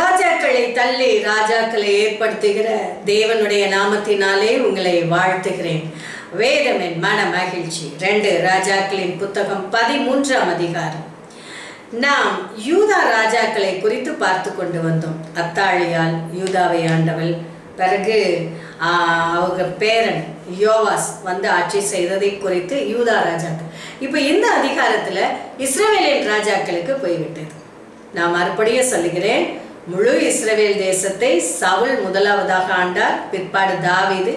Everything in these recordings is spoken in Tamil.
ராஜாக்களை தள்ளி ராஜாக்களை ஏற்படுத்துகிற தேவனுடைய நாமத்தினாலே உங்களை வாழ்த்துகிறேன். வேதமின் மன மகிழ்ச்சி. ரெண்டு ராஜாக்களின் புத்தகம் பதிமூன்றாம் அதிகாரம். நாம் யூதா ராஜாக்களை குறித்து பார்த்து கொண்டு வந்தோம். அத்தாழியால் யூதாவை ஆண்டவள். பிறகு அவங்க பேரன் யோவாஸ் வந்து ஆட்சி செய்ததை குறித்து யூதா ராஜாக்கள். இப்போ இந்த அதிகாரத்தில் இஸ்ரேலின் ராஜாக்களுக்கு போய்விட்டது. நான் மறுபடியும் சொல்லுகிறேன். முழு இஸ்ரவேல் தேசத்தை சவுல் முதலாவதாக ஆண்டார். பிற்பாடு தாவீது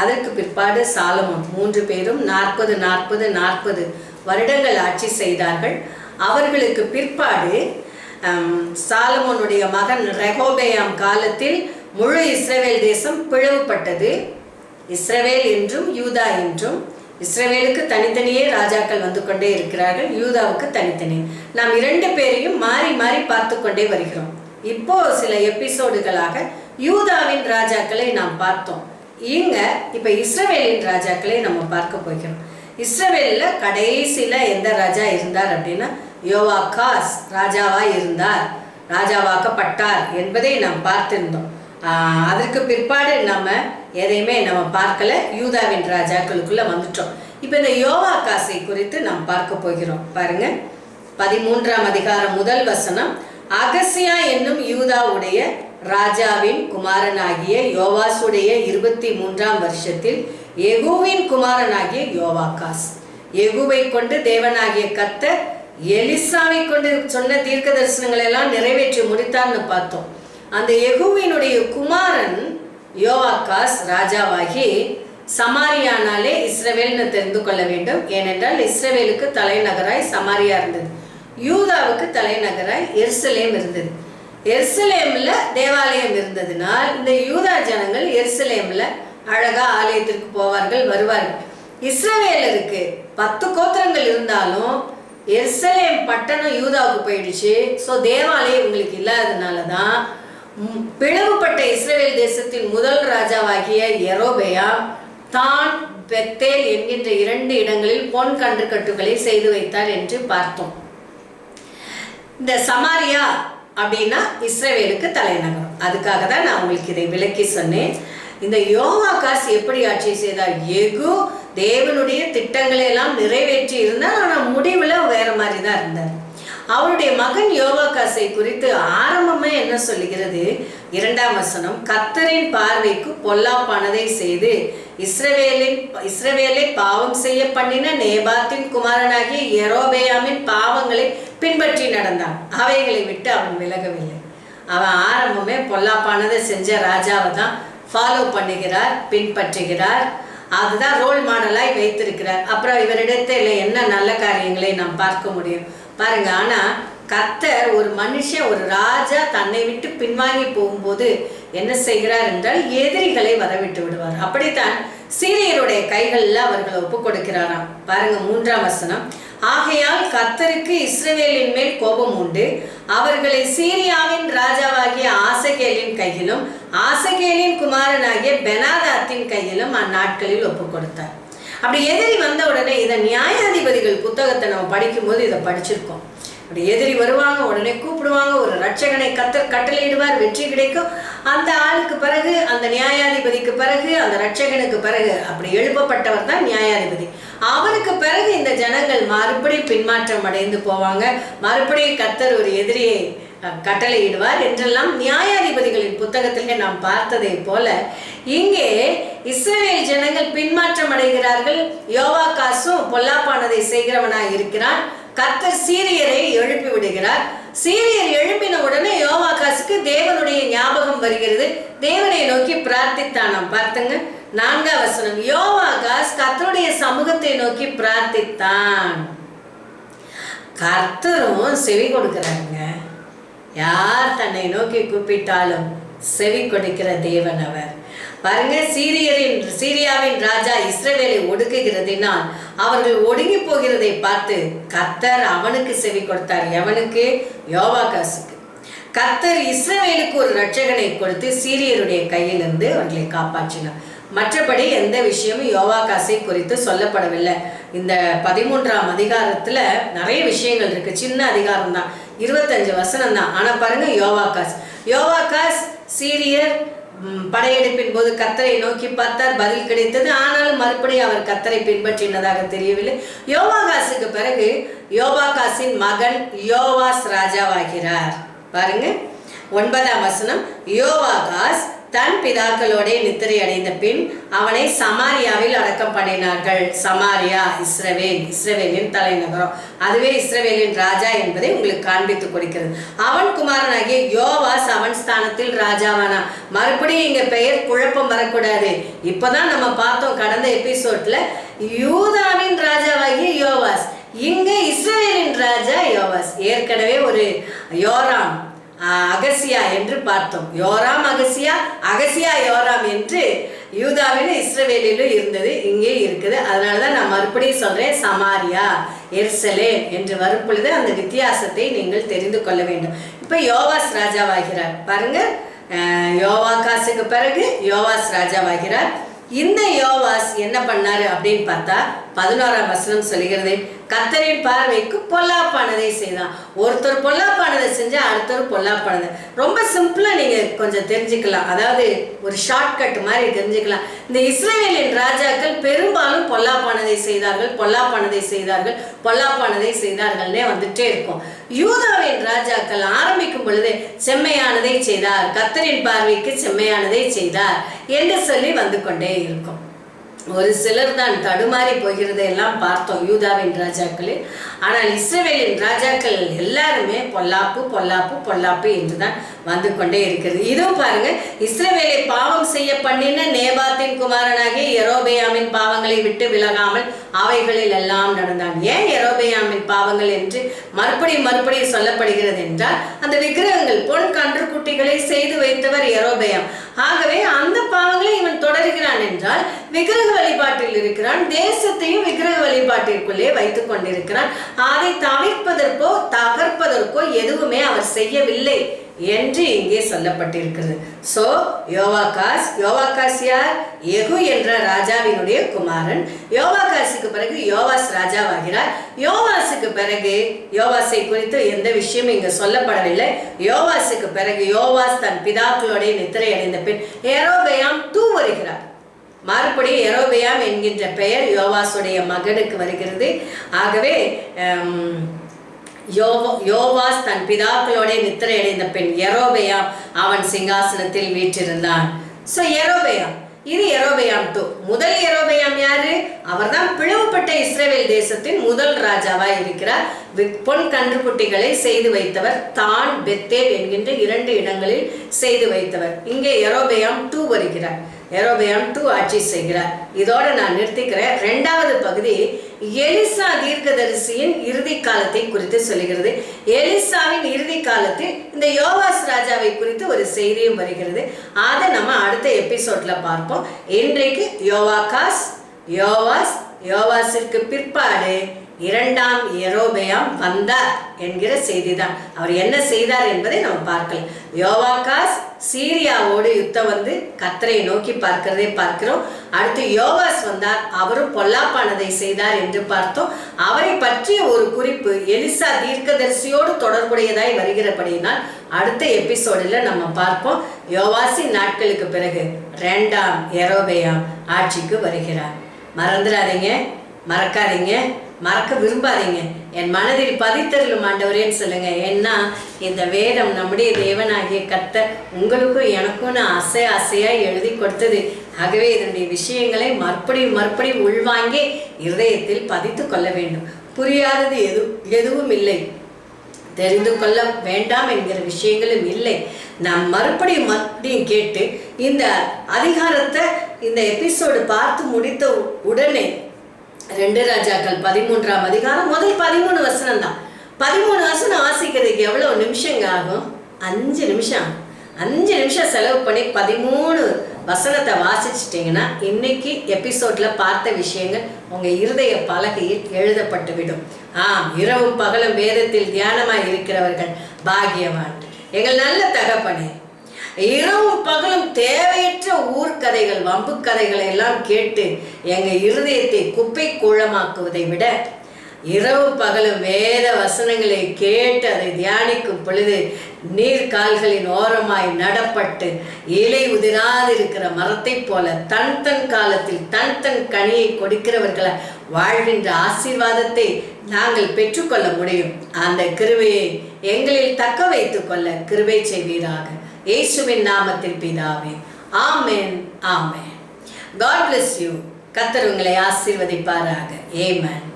அதற்கு பிற்பாடு சாலமோன். மூன்று பேரும் நாற்பது நாற்பது நாற்பது வருடங்கள் ஆட்சி செய்தார்கள். அவர்களுக்கு பிற்பாடு சாலமோனுடைய மகன் ரெகோபேயாம் காலத்தில் முழு இஸ்ரவேல் தேசம் பிளவுபட்டது. இஸ்ரவேல் என்றும் யூதா என்றும். இஸ்ரவேலுக்கு தனித்தனியே ராஜாக்கள் வந்து கொண்டே இருக்கிறார்கள். யூதாவுக்கு தனித்தனி. நாம் இரண்டு பேரையும் மாறி மாறி பார்த்து கொண்டே வருகிறோம். இப்போ சில எபிசோடுகளாக யூதாவின் ராஜாக்களை நாம் பார்த்தோம். இங்க இப்ப இஸ்ரவேலின் ராஜாக்களை நம்ம பார்க்க போகிறோம். இஸ்ரவேலில் கடைசியில எந்த ராஜா இருந்தார் அப்படின்னா யோவாகாஸ் ராஜாவா இருந்தார் ராஜாவாக்கப்பட்டார் என்பதை நாம் பார்த்திருந்தோம். ஆஹ் அதற்கு பிற்பாடு நம்ம எதையுமே நம்ம பார்க்கல. யூதாவின் ராஜாக்களுக்குள்ள வந்துட்டோம். இப்போ இந்த யோவா காசை குறித்து நாம் பார்க்க போகிறோம். பாருங்க பதிமூன்றாம் அதிகாரம் முதல் வசனம் அகசியா என்னும் யூதாவுடைய ராஜாவின் குமாரனாகிய யோவாசுடைய இருபத்தி மூன்றாம் வருஷத்தில் எகுவின் குமாரனாகிய யோவாகாஸ். எகுவை கொண்டு தேவனாகிய கத்த எலிசாவை கொண்டு சொன்ன தீர்க்க தரிசனங்களை எல்லாம் நிறைவேற்றி முடித்தார்னு பார்த்தோம். அந்த எகுவினுடைய குமாரன் யோவாக்காஸ் ராஜாவாகி சமாரியானாலே இஸ்ரவேல்னு தெரிந்து கொள்ள வேண்டும். ஏனென்றால் இஸ்ரவேலுக்கு தலைநகராய் சமாரியா இருந்தது. யூதாவுக்கு தலைநகராய் எருசலேம் இருந்தது. எருசலேமில் தேவாலயம் இருந்ததினால் இந்த யூதா ஜனங்கள் எருசலேமில் அழகா ஆலயத்திற்கு போவார்கள் வருவார்கள். இஸ்ரவேலருக்கு பத்து கோத்திரங்கள் இருந்தாலும் எருசலேம் பட்டணம் யூதாவுக்கு போயிடுச்சு. ஸோ தேவாலயம் உங்களுக்கு இல்லாததுனால தான் பிளவுபட்ட இஸ்ரேல் தேசத்தின் முதல் ராஜாவாகிய எரோபேயா தான் பெத்தேல் என்கின்ற இரண்டு இடங்களில் பொன் கன்றுக்கட்டுகளை செய்து வைத்தார் என்று பார்த்தோம். இந்த சமாரியா அப்படின்னா இஸ்ரேவேலுக்கு தலைநகரம். அதுக்காக தான் நான் உங்களுக்கு இதை விளக்கி சொன்னேன். இந்த யோவாகாஸ் எப்படி ஆட்சி செய்தார் எகு தேவனுடைய திட்டங்களை எல்லாம் நிறைவேற்றி இருந்தார் ஆனால் முடிவில் வேற மாதிரி தான் இருந்தார். அவருடைய மகன் யோவாகாசை குறித்து ஆரம்பமே என்ன சொல்லுகிறது? இரண்டாம் வசனம் கத்தரின் பார்வைக்கு பொல்லாப்பானதை செய்து இஸ்ரவேலின் இஸ்ரவேலை பாவம் செய்ய பண்ணின நேபாத்தின் குமாரனாகிய எரோபேயாமின் பாவங்களை பின்பற்றி நடந்தான். அவைகளை விட்டு அவன் விலகவில்லை. அவன் ஆரம்பமே பொல்லாப்பானதை செஞ்ச ராஜாவை தான் ஃபாலோ பண்ணுகிறார் பின்பற்றுகிறார். அதுதான் ரோல் மாடலாய் வைத்திருக்கிறார். அப்புறம் இவரிடத்தில் என்ன நல்ல காரியங்களை நாம் பார்க்க முடியும்? பாருங்க ஆனா கர்த்தர் ஒரு மனுஷன் ஒரு ராஜா தன்னை விட்டு பின்வாங்கி போகும்போது என்ன செய்கிறார் என்றால் எதிரிகளை வரவிட்டு விடுவார். அப்படித்தான் சீரியருடைய கைகளில் அவர்களை ஒப்பு கொடுக்கிறாராம். பாருங்க மூன்றாம் வசனம். ஆகையால் கர்த்தருக்கு இஸ்ரேலின் மேல் கோபம் உண்டு. அவர்களை சீரியாவின் ராஜாவாகிய ஆசகேலின் கையிலும் ஆசகேலின் குமாரனாகிய பெனாதாத்தின் கையிலும் அந்நாட்களில் ஒப்பு கொடுத்தார். அப்படி எதிரி வந்த உடனே இதை நியாயாதிபதிகள் புத்தகத்தை நம்ம படிக்கும்போது இதை படிச்சிருக்கோம். அப்படி எதிரி வருவாங்க உடனே கூப்பிடுவாங்க ஒரு ரட்சகனை கத்த கட்டளையிடுவார் வெற்றி கிடைக்கும். அந்த ஆளுக்கு பிறகு அந்த நியாயாதிபதிக்கு பிறகு அந்த ரட்சகனுக்கு பிறகு அப்படி எழுப்பப்பட்டவர் தான் நியாயாதிபதி. அவருக்கு பிறகு இந்த ஜனங்கள் மறுபடியும் பின்மாற்றம் அடைந்து போவாங்க. மறுபடியும் கத்தர் ஒரு எதிரியை கட்டளையிடுவார் என்றெல்லாம் நியாயாதிபதிகளின் புத்தகத்திலே நாம் பார்த்ததை போல இங்கே இஸ்ரேல் ஜனங்கள் பின்மாற்றம் அடைகிறார்கள். யோவாகாசும் பொல்லாப்பானதை செய்கிறவனாய் இருக்கிறான். கர்த்தர் சீரியரை எழுப்பி விடுகிறார். சீரியர் எழுப்பின உடனே யோவாகாசுக்கு தேவனுடைய ஞாபகம் வருகிறது. தேவனை நோக்கி பிரார்த்தித்தானாம் பார்த்துங்க. நான்காம் வசனம். யோவாகாஸ் கர்த்தருடைய சமூகத்தை நோக்கி பிரார்த்தித்தான். கர்த்தரும் செவி கொடுக்கிறாருங்க. யார் தன்னை நோக்கி கூப்பிட்டாலும் செவி கொடுக்கிற தேவன் அவர். பாருங்க சீரியரின் சீரியாவின் ராஜா இஸ்ரேலை ஒடுக்குகிறதினால் அவர்கள் ஒடுங்கி போகிறதை பார்த்து கர்த்தர் அவனுக்கு செவி கொடுத்தார். எவனுக்கு? யோவாகாசுக்கு. கத்தர் இஸ்ரேலுக்கு ஒரு ரட்சகனை கொடுத்து சீரியருடைய கையிலிருந்து அவர்களை காப்பாற்றினார். மற்றபடி எந்த விஷயமும் யோவாகாசை குறித்து சொல்லப்படவில்லை. இந்த பதிமூன்றாம் அதிகாரத்துல நிறைய விஷயங்கள் இருக்கு. சின்ன அதிகாரம் தான் இருபத்தஞ்சு வசனம் தான் ஆனால் பாருங்க யோவாகாஸ். யோவாகாஸ் சீரியர் படையெடுப்பின் போது கத்தரை நோக்கி பார்த்தார் பதில் கிடைத்தது. ஆனாலும் மறுபடியும் அவர் கத்தரை பின்பற்றினதாக தெரியவில்லை. யோவாகாசுக்கு பிறகு யோபாகாசின் மகன் யோவாஸ் ராஜாவாகிறார். பாருங்க ஒன்பதாம் வசனம். யோவாகாஸ் தன் பிதாக்களோடே நித்திரை அடைந்த பின் அவனை சமாரியாவில் அடக்கம் பண்ணினார்கள். சமாரியா இஸ்ரவேல் இஸ்ரவேலின் தலைநகரம். அதுவே இஸ்ரவேலின் ராஜா என்பதை உங்களுக்கு காண்பித்து கொடுக்கிறது. அவன் குமாரனாகிய யோவாஸ் அவன் ஸ்தானத்தில் ராஜாவானா? மறுபடியும் இங்க பெயர் குழப்பம் வரக்கூடாது. இப்பதான் நம்ம பார்த்தோம் கடந்த எபிசோட்ல யூதாவின் ராஜாவாகிய யோவாஸ். இங்க இஸ்ரவேலின் ராஜா யோவாஸ். ஏற்கனவே ஒரு யோராம் அகசியா என்று பார்த்தோம். யோராம் அகசியா அகசியா யோராம் என்று யூதாவிலும் இஸ்ரவேலிலும் இருந்தது இங்கே இருக்குது. அதனால தான் நான் மறுபடியும் சொல்றேன் சமாரியா எர்சலேம் என்று வரும் பொழுது அந்த வித்தியாசத்தை நீங்கள் தெரிந்து கொள்ள வேண்டும். இப்போ யோவாஸ் ராஜாவாகிறார். பாருங்க ஆஹ், யோவாகாசுக்கு பிறகு யோவாஸ் ராஜாவாகிறார். இந்த யோவாஸ் என்ன பண்ணாரு அப்படின்னு பார்த்தா பதினோராம் வசனம் சொல்கிறது கத்தரின் பார்வைக்கு பொல்லாப்பானதை செய்தான். ஒருத்தர் பொல்லாப்பானதை செஞ்சா அடுத்தர் பொல்லாப்பானதை. ரொம்ப சிம்பிளா நீங்க கொஞ்சம் தெரிஞ்சுக்கலாம். அதாவது ஒரு ஷார்ட்கட் மாதிரி தெரிஞ்சுக்கலாம். இந்த இஸ்ரேலின் ராஜாக்கள் பெரும்பாலும் பொல்லாப்பானதை செய்தார்கள் பொல்லாப்பானதை செய்தார்கள் பொல்லாப்பானதை செய்தார்கள்னே வந்துட்டே இருக்கும். யூதாவின் ராஜாக்கள் ஆரம்பிக்கும் பொழுது செம்மையானதை செய்தார். கத்தரின் பார்வைக்கு செம்மையானதை செய்தார் என்று சொல்லி வந்து கொண்டே இருக்கும். ஒரு சிலர் தான் தடுமாறி போகிறதை எல்லாம் பார்த்தோம் யூதாவின் ராஜாக்களில். ஆனால் இஸ்ரவேலின் ராஜாக்கள் எல்லாருமே பொல்லாப்பு பொல்லாப்பு பொல்லாப்பு என்று தான் வந்து கொண்டே இருக்கிறது. இதுவும் பாருங்க இஸ்ரேவேலை பாவம் செய்ய பண்ணின நேபாத்தின் குமாரனாகிய எரோபேயாமின் பாவங்களை விட்டு விலகாமல் அவைகளில் எல்லாம் நடந்தான். ஏன் எரோபேயாமின் பாவங்கள் என்று மறுபடியும் மறுபடியும் சொல்லப்படுகிறது என்றால் அந்த விக்கிரகங்கள் பொன் கன்று குட்டிகளை செய்து வைத்தவர் எரோபேயாம் ஆகவே அந்த பாவங்களை இவன் தொடர்கிறான் என்றால் விக்கிரகம் வழிபாட்டில் இருக்கிறான் தேசத்தையும் விக்கிரக வழிபாட்டிற்குள்ளே வைத்துக் கொண்டிருக்கிறான். அதை தவிர்ப்பதற்கோ தகர்ப்பதற்கோ எதுவுமே அவர் செய்யவில்லை என்று இங்கே சொல்லப்பட்டிருக்கிறது. சோ யோவாகாஸ் யோவாகாஸ் யார்? எகு என்ற ராஜாவினுடைய குமாரன். யோவாகாசுக்கு பிறகு யோவாஸ் ராஜாவாகிறார். யோவாசுக்கு பிறகு யோவாசை குறித்து எந்த விஷயமும் இங்க சொல்லப்படவில்லை. யோவாசுக்கு பிறகு யோவாஸ் தன் பிதாக்களுடைய நித்திரை அடைந்த பின் ஏரோபயாம் தூ வருகிறார் மறுபடியும் எரோபியாம் என்கின்ற பெயர் யோவாசுடைய மகனுக்கு வருகிறது. ஆகவே ஹம், யோவா யோவாஸ் தன் பிதாக்களோட நித்திரை அடைந்த பெண் எரோபயாம் அவன் சிங்காசனத்தில் வீற்றிருந்தான். ஸோ எரோபயாம் இது எரோபயாம் டூ முதல் எரோபயாம் யாரு? அவர்தான் பிளவுபட்ட இஸ்ரேல் தேசத்தின் முதல் ராஜாவா இருக்கிறார். வி- பொன் கன்றுக்குட்டிகளை செய்து வைத்தவர் தான் பெத்தேல் என்கின்ற இரண்டு இடங்களில் செய்து வைத்தவர். இங்கே எரோபயாம் டூ வருகிறார். எரோபியம் டூ ஆட்சி செய்கிறார். இதோட நான் நிறுத்திக்கிறேன். ரெண்டாவது பகுதி எலிசா தீர்க்கதரிசியின் இறுதி காலத்தை குறித்து சொல்லுகிறது. எலிசாவின் இறுதி காலத்தில் இந்த யோகாஸ் ராஜாவை குறித்து ஒரு செய்தியும் வருகிறது. அதை நம்ம அடுத்த எபிசோட்ல பார்ப்போம். இன்றைக்கு யோவாகாஸ் யோவாஸ் யோவாஸிற்கு பிற்பாடு இரண்டாம் எரோபெயாம் வந்தார் என்கிற செய்திதான். அவர் என்ன செய்தார் என்பதை நம்ம பார்க்கலாம். யோவாக்காஸ் சீரியாவோடு யுத்தம் வந்து கத்தரை நோக்கி பார்க்கிறதை பார்க்கிறோம். அடுத்து யோவாஸ் வந்தார். அவரும் பொல்லாப்பானதை செய்தார் என்று பார்த்தோம். அவரை பற்றிய ஒரு குறிப்பு எலிசா தீர்க்கதரிசியோடு தொடர்புடையதாய் வருகிறபடியினால் அடுத்த எபிசோடில் நம்ம பார்ப்போம். யோவாசி நாட்களுக்கு பிறகு ரெண்டாம் எரோபெயாம் ஆட்சிக்கு வருகிறார். மறந்துடாதீங்க. மறக்காதீங்க. மறக்க விரும்பாதீங்க. என் மனதில் பதித்தருளும் ஆண்டவரேன்னு சொல்லுங்க. ஏன்னா இந்த வேதம் நம்முடைய தேவனாகிய கத்த உங்களுக்கும் எனக்கும் நான் ஆசை ஆசையாக எழுதி கொடுத்தது. ஆகவே இதனுடைய விஷயங்களை மறுபடியும் மறுபடியும் உள்வாங்கி இருதயத்தில் பதித்து கொள்ள வேண்டும். புரியாதது எது எதுவும் இல்லை. தெரிந்து கொள்ள வேண்டாம் என்கிற விஷயங்களும் இல்லை. நாம் மறுபடியும் மறுபடியும் கேட்டு இந்த அதிகாரத்தை இந்த எபிசோடு பார்த்து முடித்த உடனே ரெண்டு ராஜாக்கள் பதிமூன்றாம் அதிகாரம் முதல் பதிமூணு வசனம் தான். பதிமூணு வசனம் வாசிக்கிறதுக்கு எவ்வளோ நிமிஷங்க ஆகும்? அஞ்சு நிமிஷம். அஞ்சு நிமிஷம் செலவு பண்ணி பதிமூணு வசனத்தை வாசிச்சிட்டிங்கன்னா இன்னைக்கு எபிசோட்ல பார்த்த விஷயங்கள் உங்க இருதய பலகையில் எழுதப்பட்டு விடும். ஆம் இரவும் பகலும் வேதத்தில் தியானமாய் இருக்கிறவர்கள் பாகியவான் எங்கள் நல்ல தகப்பனே இரவும் பகலும் தேவையற்ற ஊர்க்கதைகள் வம்பு கதைகளை எல்லாம் கேட்டு எங்க இருதயத்தை குப்பை கூழமாக்குவதை விட இரவு பகலும் வேத வசனங்களை கேட்டு அதை தியானிக்கும் பொழுது நீர் கால்களின் ஓரமாய் நடப்பட்டு இலை உதிராதிருக்கிற மரத்தைப் போல தன் தன் காலத்தில் தன் தன் கனியை கொடுக்கிறவர்களை வாழ்கின்ற ஆசீர்வாதத்தை நாங்கள் பெற்றுக்கொள்ள முடியும். அந்த கிருபையை எங்களில் தக்க வைத்துக் கொள்ள கிருபை செய்வீராக. இயேசுவின் நாமத்தில் பிதாவே ஆமேன் ஆமேன். காட் பிளஸ் யூ கத்தர் உங்களை ஆசீர்வதிப்பாராக. ஏமன்